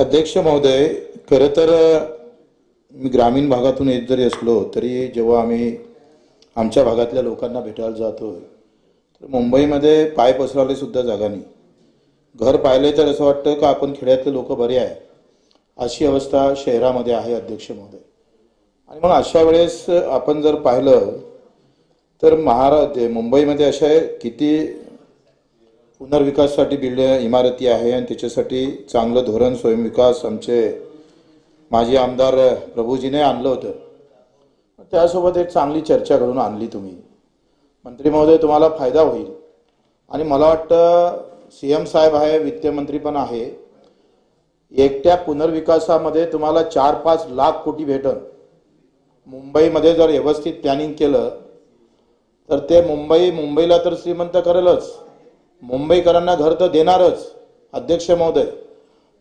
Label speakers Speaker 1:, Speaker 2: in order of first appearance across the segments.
Speaker 1: अध्यक्ष महोदय खरं तर मी ग्रामीण भागातून येत जरी असलो तरी जेव्हा आम्ही आमच्या भागातल्या लोकांना भेटायला जातो तर मुंबईमध्ये पाय पसरायला सुद्धा जागा नाही. घर पाहिले तर असं वाटतं का आपण खेड्यातले लोक बरे आहे? अशी अवस्था शहरामध्ये आहे अध्यक्ष महोदय. आणि मग अशा वेळेस आपण जर पाहिलं तर महारा मुंबईमध्ये अशा किती पुनर्विकासासाठी बिल्ड इमारती आहे आणि त्याच्यासाठी चांगलं धोरण स्वयंविकास आमचे माजी आमदार प्रभूजीने आणलं होतं. त्यासोबत एक चांगली चर्चा घडून आणली तुम्ही. मंत्री महोदय तुम्हाला फायदा होईल. आणि मला वाटतं सी एम साहेब आहे वित्तमंत्री पण आहे. एकट्या पुनर्विकासामध्ये तुम्हाला चार पाच लाख कोटी भेटन. मुंबईमध्ये जर व्यवस्थित प्लॅनिंग केलं तर ते मुंबई मुंबईला तर श्रीमंत करेलच. मुंबईकरांना घर तर देणारच अध्यक्ष महोदय.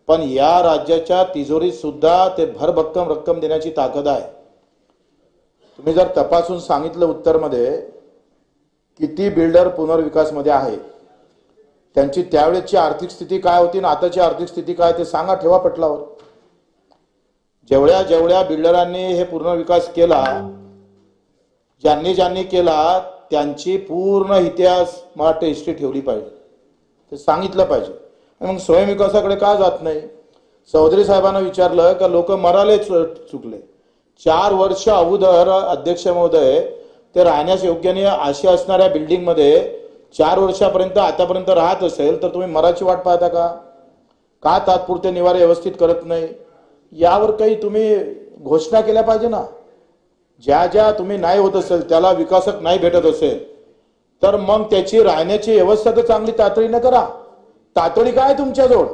Speaker 1: पण या राज्याच्या तिजोरीत सुद्धा ते भरभक्कम रक्कम देण्याची ताकद आहे. तुम्ही जर तपासून सांगितलं उत्तरमध्ये किती बिल्डर पुनर्विकासमध्ये आहे? त्यांची त्यावेळेची आर्थिक स्थिती काय होती आणि आताची आर्थिक स्थिती काय ते सांगा ठेवा पटलावर. जेवढ्या जेवढ्या बिल्डरांनी हे पुनर्विकास केला ज्यांनी ज्यांनी केला त्यांची पूर्ण इतिहास मला हिस्ट्री ठेवली पाहिजे. ते सांगितलं पाहिजे. आणि मग स्वयंविकासाकडे का जात नाही? चौधरी साहेबांना विचारलं का लोक मराले चुकले. चार वर्ष अगोदर अध्यक्ष महोदय ते राहण्यास योग्य नाही अशी असणाऱ्या बिल्डिंगमध्ये चार वर्षापर्यंत आतापर्यंत राहत असेल तर तुम्ही मराची वाट पाहता का? का तात्पुरते निवारे व्यवस्थित करत नाही? यावर काही तुम्ही घोषणा केल्या पाहिजे ना? ज्या ज्या तुम्ही नाही होत असेल त्याला विकासक नाही भेटत असेल तर मग त्याची राहण्याची व्यवस्था तर चांगली तातडीनं करा. तातडी काय तुमच्याजवळ?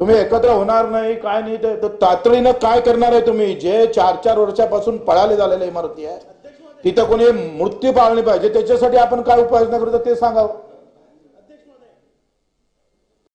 Speaker 1: तुम्ही एकत्र होणार नाही काय नाही ते तर तातडीनं काय करणार आहे तुम्ही? जे चार चार वर्षापासून पळाले झालेल्या इमारती आहे तिथं कोणी मृत्यू पाळली पाहिजे त्याच्यासाठी आपण काय उपाययोजना करतो ते सांगावं.